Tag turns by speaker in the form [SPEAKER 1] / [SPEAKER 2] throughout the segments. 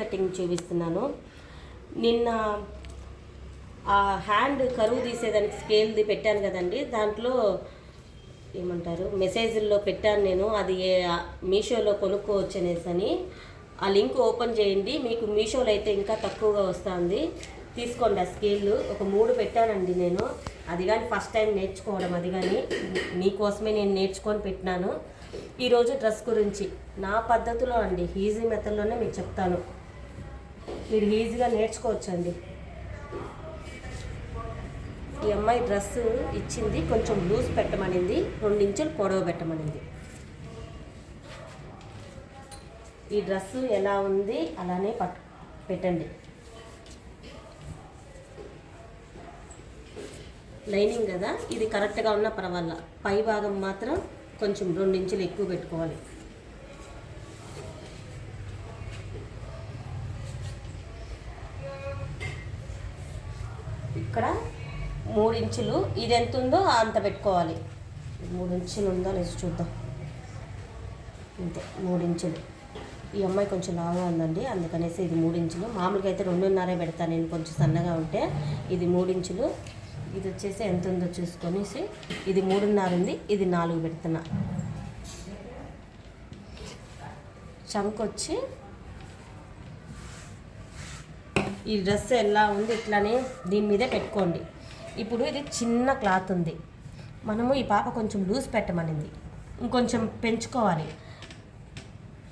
[SPEAKER 1] Cutting చూపిస్తున్నాను. నిన్న ఆ హ్యాండ్ కరువు తీసేదానికి స్కేల్ది పెట్టాను కదండి. దాంట్లో ఏమంటారు? మెసేజ్ల్లో పెట్టాను నేను. అది మీషోలో కొనుక్కోవచ్చు అనేసి అని ఆ లింక్ ఓపెన్ చేయండి. మీకు మీషోలో అయితే ఇంకా తక్కువగా వస్తుంది. తీసుకోండి ఆ స్కేల్ ఒక మూడు పెట్టానండి నేను. అది కానీ ఫస్ట్ టైం నేర్చుకోవడం అది కానీ మీకోసమే నేను నేర్చుకొని పెట్టినాను. ఈరోజు డ్రెస్ గురించి. నా పద్ధతిలో అండి ఈజీ మెథడ్లోనే మీకు చెప్తాను. మీరు ఈజీగా నేర్చుకోవచ్చండి. ఈ అమ్మాయి డ్రెస్ ఇచ్చింది కొంచెం లూజ్ పెట్టమనింది రెండు ఇంచులు పొడవు పెట్టమనింది. ఈ డ్రెస్ ఎలా ఉంది అలానే పట్టు పెట్టండి. లైనింగ్ కదా ఇది కరెక్ట్గా ఉన్న పర్వాలా. పై భాగం మాత్రం కొంచెం రెండు ఇంచులు ఎక్కువ పెట్టుకోవాలి. ఇక్కడ మూడు ఇంచులు. ఇది ఎంత ఉందో అంత పెట్టుకోవాలి. మూడు ఇంచులు ఉందో లేదు చూద్దాం. అంతే మూడు ఇంచులు. ఈ అమ్మాయి కొంచెం లాగా ఉందండి. అందుకనేసి ఇది మూడు ఇంచులు. మామూలుగా అయితే రెండున్నరే పెడతాను నేను కొంచెం సన్నగా ఉంటే ఇది మూడు ఇంచులు. ఇది వచ్చేసి ఎంత ఉందో చూసుకొనేసి ఇది మూడున్నర ఉంది. ఇది నాలుగు పెడుతున్నా వచ్చి ఈ డ్రెస్ ఎలా ఉంది ఇట్లానే దీని మీదే పెట్టుకోండి. ఇప్పుడు ఇది చిన్న క్లాత్ ఉంది. మనము ఈ పాప కొంచెం లూజ్ పెట్టమనింది. ఇంకొంచెం పెంచుకోవాలి.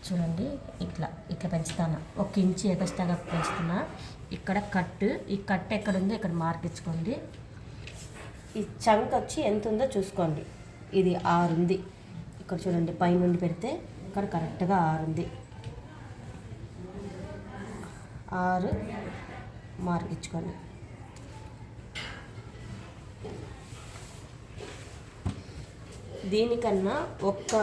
[SPEAKER 1] చూడండి ఇట్లా ఇట్లా పెంచుతాను. ఒక ఇంచి ఎగస్ట్రాగా పెంచుతున్నా. ఇక్కడ కట్ ఈ కట్ ఎక్కడ ఉందో ఇక్కడ మార్క్ ఈ చంక్ వచ్చి ఎంత ఉందో చూసుకోండి. ఇది ఆరు ఉంది. ఇక్కడ చూడండి పైనుండి పెడితే ఇక్కడ కరెక్ట్గా ఆరు ఉంది. ఆరు మార్క్ ఇచ్చుకోండి దీనికన్నా ఒక్క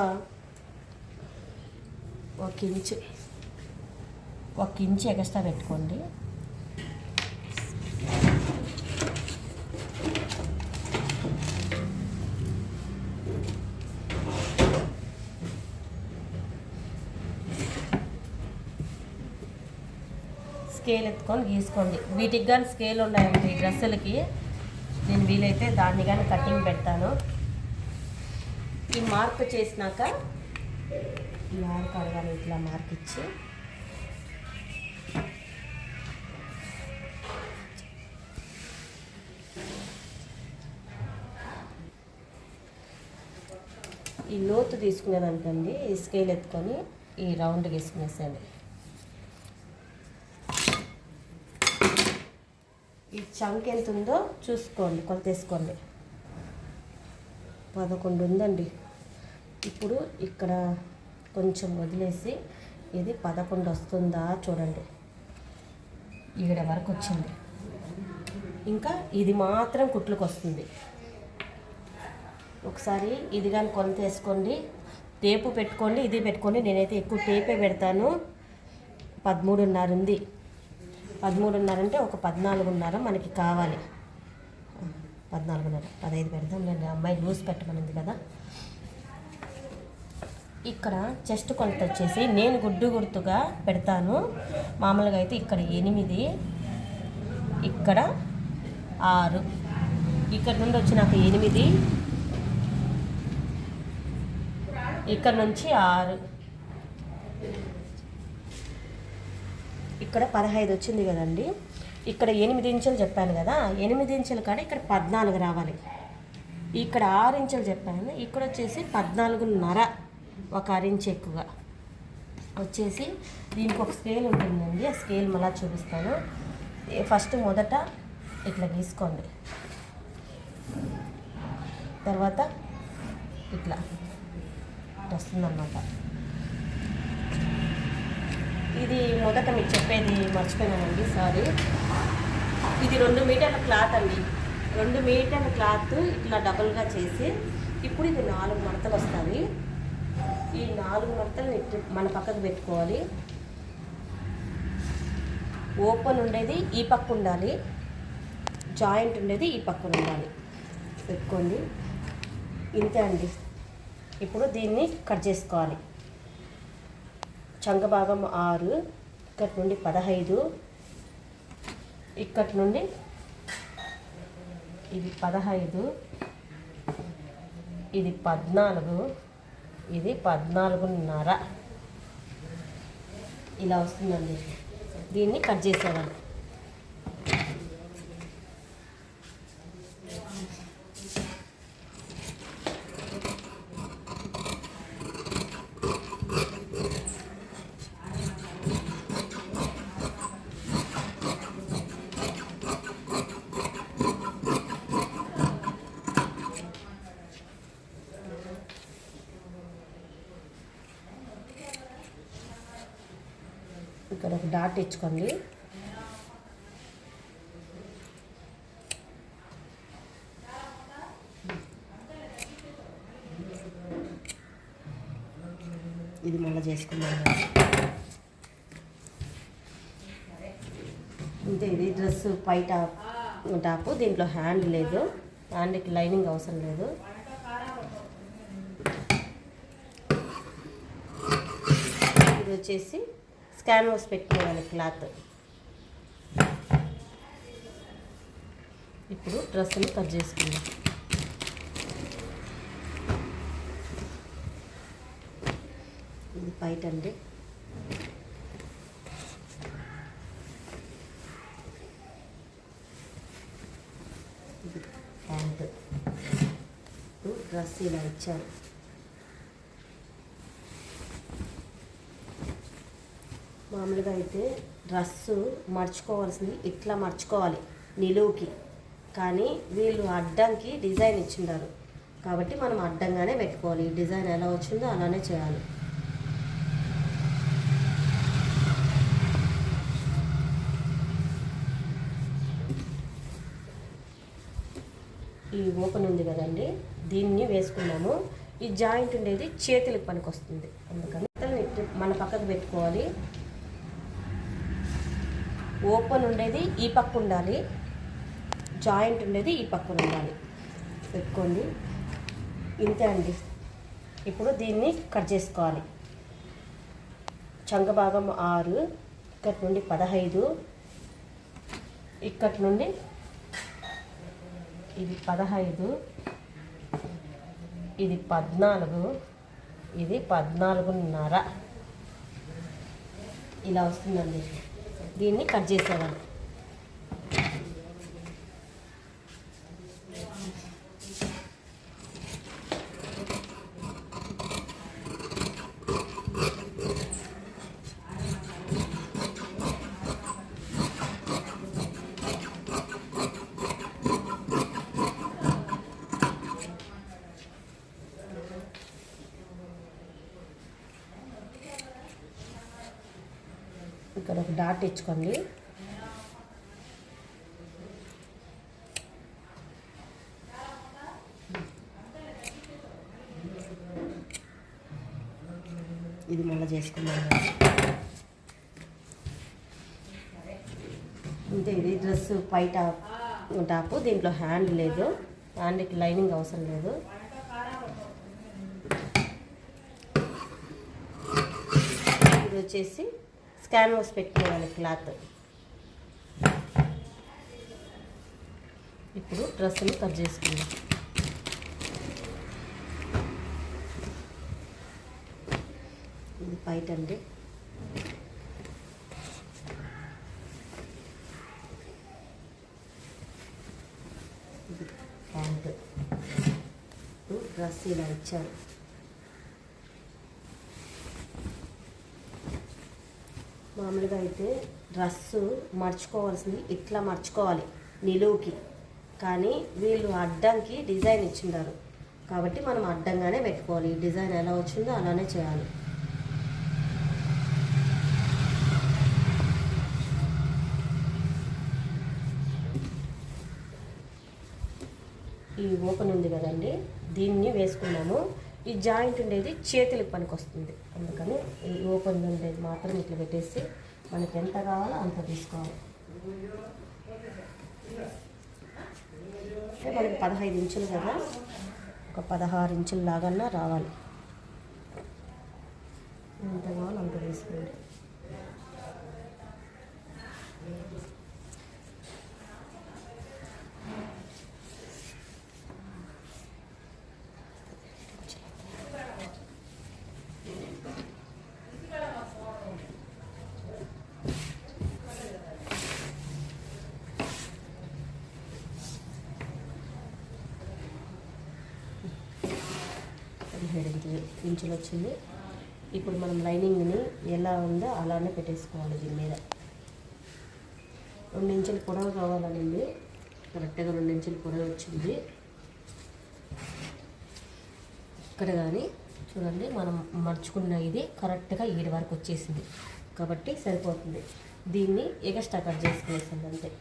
[SPEAKER 1] ఒక ఇంచు ఒక ఇంచు ఎగస్ట్రా పెట్టుకోండి. స్కేల్ ఎత్తుకొని గీసుకోండి. వీటికి కానీ స్కేల్ ఉన్నాయండి డ్రెస్సులకి. నేను వీలైతే దాన్ని కానీ కటింగ్ పెడతాను. ఈ మార్క్ చేసినాక మార్క్ అడగాలి ఇట్లా మార్క్ ఇచ్చి ఈ లోతు తీసుకునేదానికండి ఈ స్కేల్ ఎత్తుకొని ఈ రౌండ్ గీసుకునేసేయండి. ఈ చంక్ ఎంత ఉందో చూసుకోండి కొలత వేసుకోండి పదకొండు ఉందండి. ఇప్పుడు ఇక్కడ కొంచెం వదిలేసి ఇది పదకొండు వస్తుందా చూడండి. ఈడ వరకు వచ్చింది. ఇంకా ఇది మాత్రం కుట్లకు వస్తుంది. ఒకసారి ఇది కానీ కొలత వేసుకోండి. టేపు పెట్టుకోండి ఇది పెట్టుకోండి. నేనైతే ఎక్కువ టేపే పెడతాను. పదమూడున్నర ఉంది. పదమూడున్నర అంటే ఒక పద్నాలుగున్నర మనకి కావాలి. పద్నాలుగున్నర పదహైదు పెడదాం లేండి అమ్మాయి లూజ్ పెట్టమనింది కదా. ఇక్కడ చెస్ట్ కొలత వచ్చేసి నేను గుడ్డు గుర్తుగా పెడతాను. మామూలుగా అయితే ఇక్కడ ఎనిమిది ఇక్కడ ఆరు. ఇక్కడ నుండి వచ్చి నాకు ఎనిమిది ఇక్కడ నుంచి ఆరు. ఇక్కడ పదహైదు వచ్చింది కదండి. ఇక్కడ ఎనిమిది ఇంచులు చెప్పాను కదా ఎనిమిది ఇంచులు కాడ ఇక్కడ పద్నాలుగు రావాలి. ఇక్కడ ఆరు ఇంచులు చెప్పాను ఇక్కడ వచ్చేసి పద్నాలుగున్నర ఒక అరించ్ ఎక్కువగా. వచ్చేసి దీనికి ఒక స్కేల్ ఉంటుందండి ఆ స్కేల్ మళ్ళా చూపిస్తాను. ఫస్ట్ మొదట ఇట్లా గీసుకోండి. తర్వాత ఇట్లా వస్తుందన్నమాట. ఇది మొదట మీకు చెప్పేది మర్చిపోయినానండి సారీ ఇది రెండు మీటర్ల క్లాత్ అండి. రెండు మీటర్ల క్లాత్ ఇట్లా డబుల్గా చేసి ఇప్పుడు ఇది నాలుగు మడతలు వస్తాయి. ఈ నాలుగు మడతలు మన పక్కకు పెట్టుకోవాలి. ఓపెన్ ఉండేది ఈ పక్క ఉండాలి. జాయింట్ ఉండేది ఈ పక్కన ఉండాలి. పెట్టుకోండి. ఇంతే అండి. ఇప్పుడు దీన్ని కట్ చేసుకోవాలి. చంగభాగం ఆరు ఇక్కడ నుండి పదహైదు ఇక్కడ నుండి ఇది పదహైదు ఇది పద్నాలుగు ఇది పద్నాలుగున్నర. ఇలా వస్తుందండి. దీన్ని కట్ చేసేవాళ్ళు ఇక్కడ ఒక డాట్ ఇచ్చుకోండి. ఇది మళ్ళీ చేసుకున్నాను ఇంతే ఇది డ్రెస్ పై టాప్ టాపు. దీంట్లో హ్యాండ్ లేదు. హ్యాండ్కి లైనింగ్ అవసరం లేదు. ఇది వచ్చేసి స్కాన్వర్స్ పెట్టుకోవాలి క్లాత్. ఇప్పుడు డ్రెస్సును కట్ చేసుకుందాం. ఇది బయట అండి. ఇది ప్యాంట్. ఇప్పుడు డ్రెస్ ఇలా ఇచ్చారు. మామూలుగా అయితే డ్రస్సు మర్చుకోవాల్సింది ఇట్లా మర్చుకోవాలి నిలువుకి. కానీ వీళ్ళు అడ్డంకి డిజైన్ ఇచ్చిండారు. కాబట్టి మనం అడ్డంగానే పెట్టుకోవాలి. ఈ డిజైన్ ఎలా వచ్చిందో అలానే చేయాలి. ఈ ఓపెన్ ఉంది కదండి దీన్ని వేసుకున్నాము ఈ జాయింట్ ఉండేది చేతులకు పనికి వస్తుంది అందుకని మన పక్కకు పెట్టుకోవాలి. ఓపెన్ ఉండేది ఈ పక్క ఉండాలి. జాయింట్ ఉండేది ఈ పక్కన ఉండాలి. పెట్టుకోండి. ఇంతే అండి. ఇప్పుడు దీన్ని కట్ చేసుకోవాలి. చంక భాగం ఆరు ఇక్కడి నుండి పదహైదు ఇక్కడి నుండి ఇది పదహైదు ఇది పద్నాలుగు ఇది పద్నాలుగున్నర. ఇలా వస్తుందండి. దీన్ని కట్ చేసేవాళ్ళు. ఇక్కడ ఒక డాట్ ఇచ్చుకోండి. ఇది మళ్ళీ చేసుకున్నాను ఇంతే ఇది డ్రెస్ పై టాప్ టాపు దీంట్లో హ్యాండ్ లేదు. హ్యాండ్కి లైనింగ్ అవసరం లేదు. ఇది వచ్చేసి స్కాన్ స్కాన్వర్స్ పెట్టుకోవాలి క్లాత్. ఇప్పుడు డ్రెస్సులు కట్ చేసుకుందాం. ఇది పైట్ అండి. ఇది ప్యాంట్. ఇప్పుడు డ్రెస్ ఇలా ఇచ్చారు. మామూలుగా అయితే డ్రస్సు మర్చుకోవాల్సింది ఇట్లా మర్చుకోవాలి నిలువుకి. కానీ వీళ్ళు అడ్డంకి డిజైన్ ఇచ్చిండారు. కాబట్టి మనం అడ్డంగానే పెట్టుకోవాలి. ఈ డిజైన్ ఎలా వచ్చిందో అలానే చేయాలి. ఈ ఓపెన్ ఉంది కదండి. దీన్ని వేసుకున్నాము. ఈ జాయింట్ ఉండేది చేతులకు పనికి వస్తుంది అందుకని ఈ ఓపెన్ ఉండేది మాత్రం ఇట్లా పెట్టేసి మనకి ఎంత కావాలో అంత తీసుకోవాలి. అంటే మనకి పదహైదు ఇంచులు కదా ఒక పదహారు ఇంచుల లాగన్నా రావాలి. ఎంత కావాలో అంత తీసుకోండి. రెండున్నర ఇంచులు వచ్చింది. ఇప్పుడు మనం లైనింగ్ని ఎలా ఉందో అలానే పెట్టేసుకోవాలి దీని మీద. రెండు ఇంచులు పొడవు కావాలనింది. కరెక్ట్గా రెండు ఇంచులు పొడవు వచ్చింది. ఇక్కడ కానీ చూడండి మనం మర్చుకున్న ఇది కరెక్ట్గా ఏడు వరకు వచ్చేసింది. కాబట్టి సరిపోతుంది. దీన్ని ఎగస్ట్రా కట్ చేసుకునేసింది అంతే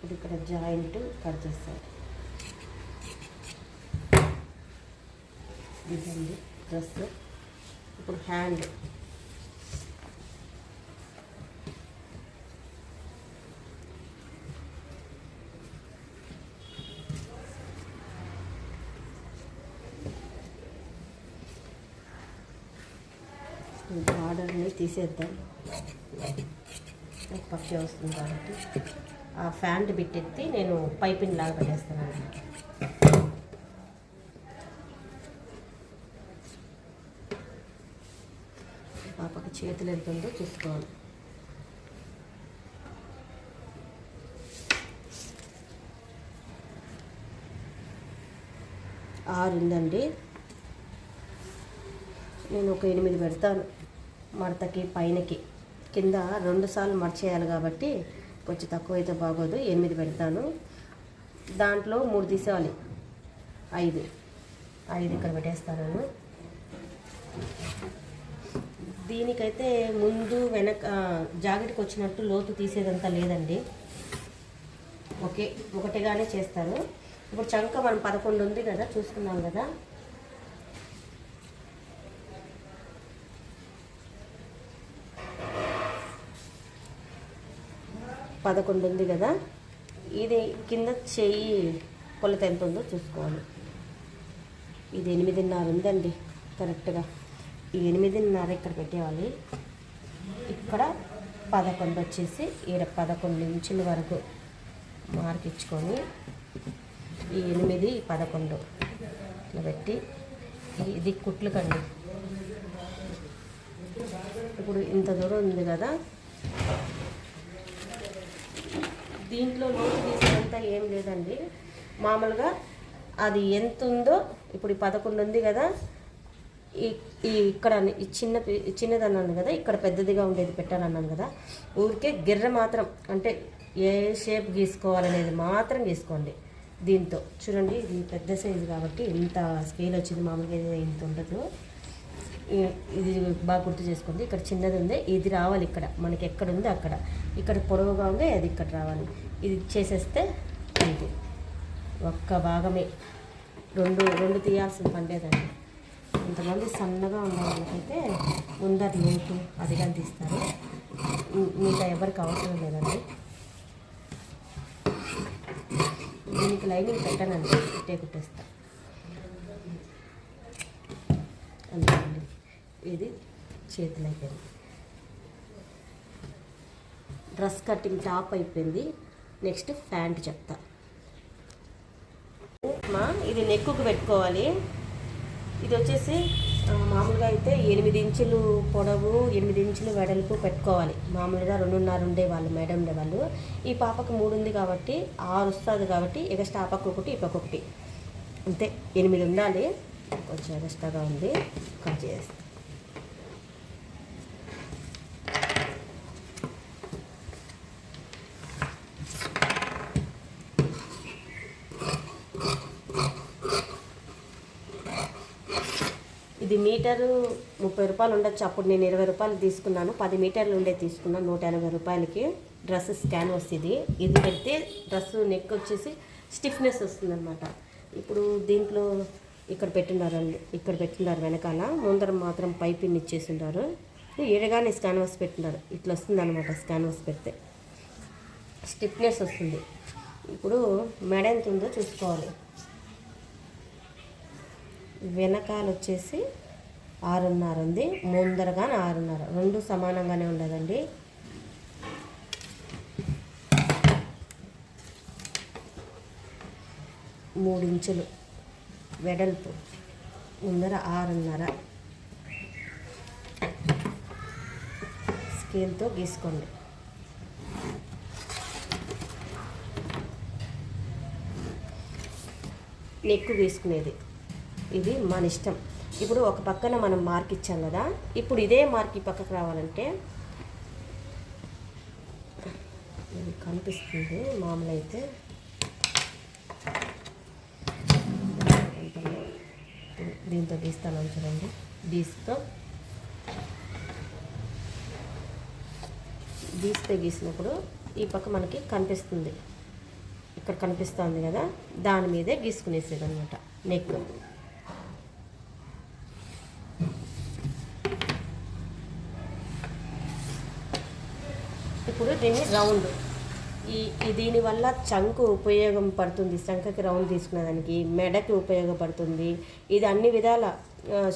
[SPEAKER 1] ఇప్పుడు ఇక్కడ జాయింట్ కట్ చేస్తారు ఇదండి డ్రెస్. ఇప్పుడు హ్యాండ్. ఆర్డర్ని తీసేద్దాం. పక్షి వస్తుంది కాబట్టి. ఆ ఫ్యాంట్ బిట్టెత్తి నేను పైపింగ్ లాగా పెట్టేస్తానండి పాపకి చేతులు ఎంత ఉందో చూసుకోవాలి. ఆరు ఉందండి. నేను ఒక ఎనిమిది పెడతాను మడతకి పైనకి. కింద రెండు సార్లు మర్చేయాలి కాబట్టి కొంచెం తక్కువ అయితే బాగోదు ఎనిమిది పెడతాను. దాంట్లో మూడు తీసేవాలి ఐదు. ఐదు ఇక్కడ పెట్టేస్తాను దీనికైతే ముందు వెనక జాకెట్కి వచ్చినట్టు లోతు తీసేదంతా లేదండి. ఓకే ఒకటిగానే చేస్తాను. ఇప్పుడు చంక మనం పదకొండు ఉంది కదా చూసుకున్నాం కదా. పదకొండు ఉంది కదా? ఇది కింద చెయ్యి కొలత ఎంత ఉందో చూసుకోవాలి. ఇది ఎనిమిదిన్నర ఉందండి కరెక్ట్గా. ఈ ఎనిమిదిన్నర ఇక్కడ పెట్టేవాలి ఇక్కడ పదకొండు వచ్చేసి ఈడ పదకొండు ఇంచుల వరకు మార్క్ ఇచ్చుకొని ఈ ఎనిమిది పదకొండు ఇట్లా పెట్టి ఇది కుట్లు కండి ఇప్పుడు ఇంత దూరం ఉంది కదా? దీంట్లో లోతు తీసేదంతా ఏం లేదండి. మామూలుగా అది ఎంత ఉందో ఇప్పుడు ఈ పదకొండు ఉంది కదా ఈ ఇక్కడ చిన్న పి- చిన్నది అన్నాను కదా ఇక్కడ పెద్దదిగా ఉండేది పెట్టాలన్నాను కదా ఊరికే గిర్ర మాత్రం అంటే ఏ షేప్ గీసుకోవాలనేది మాత్రం గీసుకోండి దీంతో. చూడండి ఇది పెద్ద సైజు కాబట్టి ఇంత స్కేల్ వచ్చింది మామూలుగా ఇది ఇంత ఉండదు. ఇది బాగా గుర్తు చేసుకోండి. ఇక్కడ చిన్నది ఉంది. ఇది రావాలి ఇక్కడ. మనకి ఎక్కడ ఉంది? అక్కడ. ఇక్కడ పొడవుగా ఉంది. అది ఇక్కడ రావాలి. ఇది చేసేస్తే ఇది. ఒక్క భాగమే. రెండు రెండు తీయాల్సిన పని లేదండి కొంతమంది సన్నగా ఉన్న వాళ్ళకైతే ముందర లోతు అది కానీ తీస్తారు. మిగతా ఎవరికి అవసరం లేదండి. దీనికి లైనింగ్ పెట్టానండి. ఇట్టే కుట్టేస్తా. అంతేనండి. ఇది చేతులు అయిపోయింది డ్రెస్ కటింగ్ టాప్ అయిపోయింది. నెక్స్ట్ ప్యాంట్ చెప్తా. మా ఇది నెక్కుకు పెట్టుకోవాలి. ఇది వచ్చేసి మామూలుగా అయితే ఎనిమిది ఇంచులు పొడవు ఎనిమిది ఇంచులు వెడల్పు పెట్టుకోవాలి. మామూలుగా రెండున్నర ఉండే వాళ్ళు మేడం వాళ్ళు. ఈ పాపకు మూడు ఉంది కాబట్టి ఆరు వస్తుంది కాబట్టి ఎగస్ట్రా ఆ పక్క ఒకటి ఈ పక్క ఒకటి. అంతే ఎనిమిది ఉండాలి. కొంచెం ఎగస్ట్రాగా ఉంది. కట్ చేస్తాం. ఇది మీటరు ముప్పై రూపాయలు ఉండొచ్చు. అప్పుడు నేను ఇరవై రూపాయలు తీసుకున్నాను. పది మీటర్లు ఉండే తీసుకున్నాను. నూట ఎనభై రూపాయలకి డ్రెస్ స్కాన్ వస్తుంది. ఇది పెడితే డ్రెస్ నెక్ వచ్చేసి స్టిఫ్నెస్ వస్తుంది అనమాట ఇప్పుడు దీంట్లో ఇక్కడ పెట్టినారండి ఇక్కడ పెట్టినారు వెనకాల. ముందర మాత్రం పైపిన్ ఉన్నారు ఎడగానే స్కాన్వర్స్ పెట్టినారు ఇట్లా వస్తుంది అనమాట స్కాన్వర్స్ పెడితే. స్టిఫ్నెస్ వస్తుంది. ఇప్పుడు మెడ ఎంత ఉందో చూసుకోవాలి. వెనకాల వచ్చేసి ఆరున్నర ఉంది. ముందరగా ఆరున్నర. రెండు సమానంగానే ఉండదండి. మూడు ఇంచులు వెడల్పు. ముందర ఆరున్నర. స్కేల్తో గీసుకోండి. నెక్కు గీసుకునేది. ఇది మన ఇష్టం. ఇప్పుడు ఒక పక్కన మనం మార్క్ ఇచ్చాం కదా ఇప్పుడు ఇదే మార్క్ ఈ పక్కకు రావాలంటే ఇది కనిపిస్తుంది మామూలు అయితే దీంతో గీస్తాను చూడండి. గీస్తో. గీస్తే గీసినప్పుడు ఈ పక్క మనకి కనిపిస్తుంది. ఇక్కడ కనిపిస్తుంది కదా దాని మీదే గీసుకునేసేది అనమాట నెక్ ఇప్పుడు దీన్ని రౌండ్. ఈ దీనివల్ల చంకు ఉపయోగం పడుతుంది. శంఖకి రౌండ్ తీసుకునేదానికి మెడకి ఉపయోగపడుతుంది. ఇది అన్ని విధాల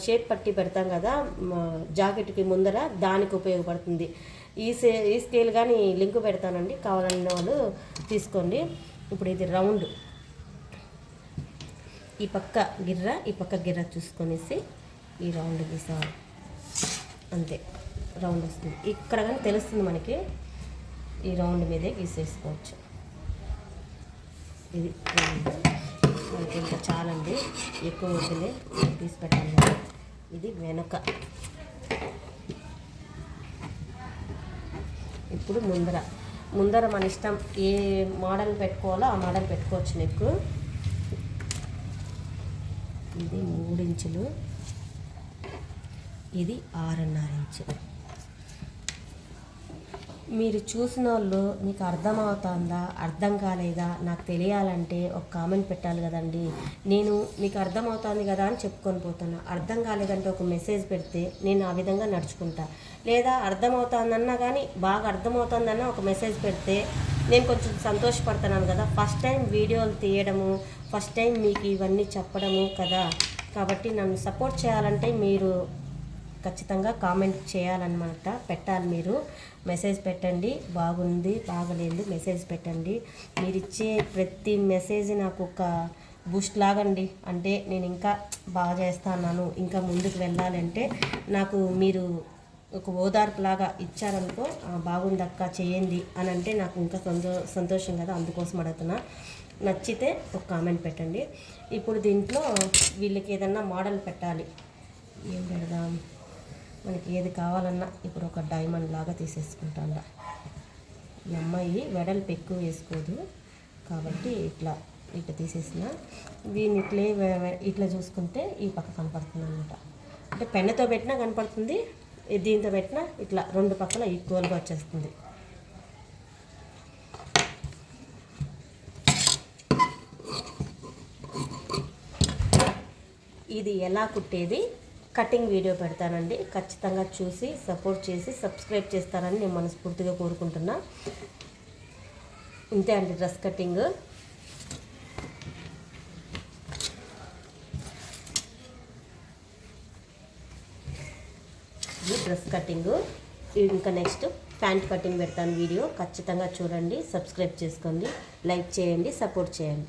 [SPEAKER 1] షేప్ పట్టి పెడతాం కదా జాకెట్కి ముందర దానికి ఉపయోగపడుతుంది. ఈ సే ఈ స్కేల్ కానీ లింక్ పెడతానండి. కావాలన్న వాళ్ళు తీసుకోండి. ఇప్పుడు ఇది రౌండ్. ఈ పక్క గిర్ర ఈ పక్క గిర్ర చూసుకొనేసి ఈ రౌండ్ గీసేవాళ్ళు అంతే. రౌండ్ వస్తుంది. ఇక్కడ కానీ తెలుస్తుంది మనకి. ఈ రౌండ్ మీదే గీసేసుకోవచ్చు. ఇది మనకి ఇంకా చాలండి. ఎక్కువ వద్దులే తీసి పెట్టాలి ఇది వెనుక. ఇప్పుడు ముందర. ముందర మన ఇష్టం ఏ మోడల్ పెట్టుకోవాలో ఆ మోడల్ పెట్టుకోవచ్చు నీకు ఇది మూడించులు ఇది ఆరున్నర ఇంచులు మీరు చూసిన వాళ్ళు మీకు అర్థమవుతుందా? అర్థం కాలేదా? నాకు తెలియాలంటే ఒక కామెంట్ పెట్టాలి కదండి. నేను మీకు అర్థమవుతుంది కదా అని చెప్పుకొని పోతున్నా. అర్థం కాలేదంటే ఒక మెసేజ్ పెడితే నేను ఆ విధంగా నడుచుకుంటా. లేదా అర్థమవుతుందన్నా కానీ బాగా అర్థమవుతుందన్న ఒక మెసేజ్ పెడితే నేను కొంచెం సంతోషపడుతున్నాను కదా. ఫస్ట్ టైం వీడియోలు తీయడము ఫస్ట్ టైం మీకు ఇవన్నీ చెప్పడము కదా. కాబట్టి నన్ను సపోర్ట్ చేయాలంటే మీరు ఖచ్చితంగా కామెంట్ చేయాలన్నమాట. పెట్టాలి మీరు. మెసేజ్ పెట్టండి. బాగుంది బాగలేదు మెసేజ్ పెట్టండి. మీరు ఇచ్చే ప్రతి మెసేజ్ నాకు ఒక బూస్ట్ లాగండి. అంటే నేను ఇంకా బాగా చేస్తాను ఇంకా ముందుకు వెళ్ళాలంటే నాకు మీరు ఒక ఓదార్పులాగా ఇచ్చారనుకో బాగుందక్క చేయండి అని అంటే నాకు ఇంకా సంతో సంతోషం కదా అందుకోసం అడుగుతున్నా. నచ్చితే ఒక కామెంట్ పెట్టండి. ఇప్పుడు దీంట్లో వీళ్ళకి ఏదన్నా మోడల్ పెట్టాలి. ఏం పెడదాం? మనకి ఏది కావాలన్నా ఇప్పుడు ఒక డైమండ్ లాగా తీసేసుకుంటాను. ఈ అమ్మాయి వెడల్పు ఎక్కువ వేసుకోదు కాబట్టి ఇట్లా ఇట్లా తీసేసిన. దీన్ని ఇట్లే ఇట్లా చూసుకుంటే ఈ పక్క కనపడుతుంది అనమాట అంటే పెన్నతో పెట్టినా కనపడుతుంది దీంతో పెట్టినా ఇట్లా రెండు పక్కల ఈక్వల్గా వచ్చేస్తుంది. ఇది ఎలా కుట్టేది? కటింగ్ వీడియో పెడతానండి. ఖచ్చితంగా చూసి సపోర్ట్ చేసి సబ్స్క్రైబ్ చేస్తారని నేను మనస్ఫూర్తిగా కోరుకుంటున్నా. ఇంతే అండి డ్రెస్ కటింగ్. ఇది డ్రెస్ కటింగ్. ఇంకా నెక్స్ట్ ప్యాంట్ కటింగ్ పెడతాను వీడియో. ఖచ్చితంగా చూడండి సబ్స్క్రైబ్ చేసుకోండి లైక్ చేయండి సపోర్ట్ చేయండి.